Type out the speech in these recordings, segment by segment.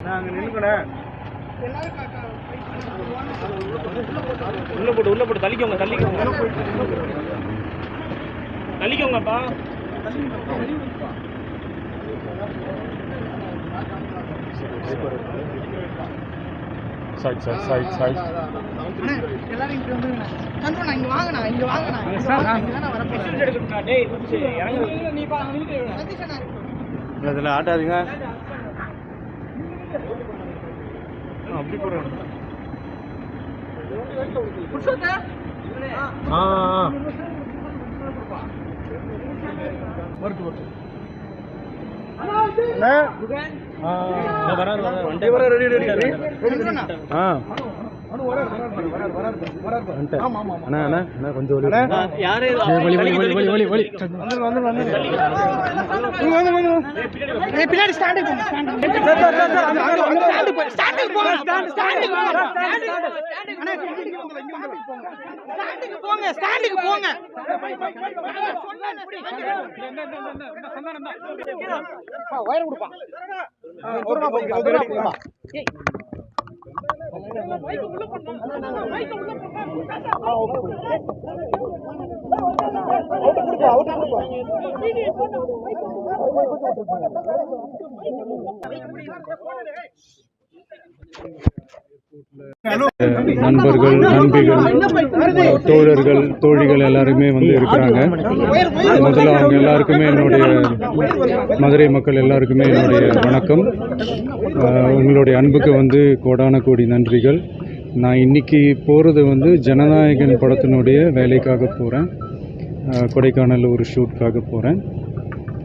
நாங்கள் உள்ள போட்டு உள்ள போட்டு தள்ளிக்கோங்க தள்ளிக்கோங்க. தள்ளிக்கோங்கப்பா. சைட் சைட் சைட் சைட் அண்ணே, எல்லாரும் இங்க இங்க இங்க இங்க தானே வரப்போறேன். டேய் இறங்கு நீ பா, ஆட்டாதீங்க. அப்படி போகிறேன் ஆ ஆ சந்துருண்ணா. ஆ. அண்ணா அண்ணா பின்னாடி ஸ்டாண்டுக்கு போங்க, ஸ்டாண்டுக்கு. போங்க, ஸ்டாண்டுக்கு போங்க, ஸ்டாண்டுக்கு போங்க. நண்பர்கள் நண்பிகள் தோழர்கள் தோழிகள் எல்லாருமே வந்து இருக்கிறாங்க. முதல்ல அவங்க எல்லாருக்குமே என்னுடைய மதுரை மக்கள் எல்லாருக்குமே என்னுடைய வணக்கம். உங்களுடைய அன்புக்கு வந்து கோடான கோடி நன்றிகள். நான் இன்னைக்கு போகிறது வந்து ஜனநாயகன் படத்தினுடைய வேலைக்காக போகிறேன் கொடைக்கானல் ஒரு ஷூட்காக போகிறேன்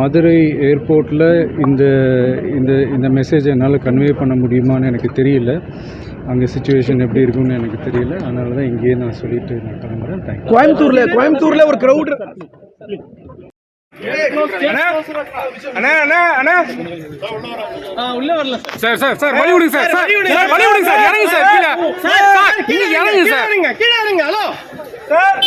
மதுரை ஏர்போர்ட்டில் இந்த இந்த இந்த மெசேஜை என்னால் கன்வே பண்ண முடியுமான்னு எனக்கு தெரியல. அங்கே சுச்சுவேஷன் எப்படி இருக்கும்னு எனக்கு தெரியல. அதனால தான் இங்கேயே நான் சொல்லிட்டு நான் கிளம்புறேன். தேங்க்யூ கோயம்புத்தூர்ல கோயம்புத்தூர்ல ஒரு கிரவுட் அண்ணா அண்ணா அண்ணா. உள்ள வரல சார் சார் சார் வழி விடுங்க சார் சார் சார் வழி விடுங்க சார் இறங்குங்க சார் கீழே. சார் நீங்க இறங்குங்க சார் கீழே இருங்க ஹலோ சார்.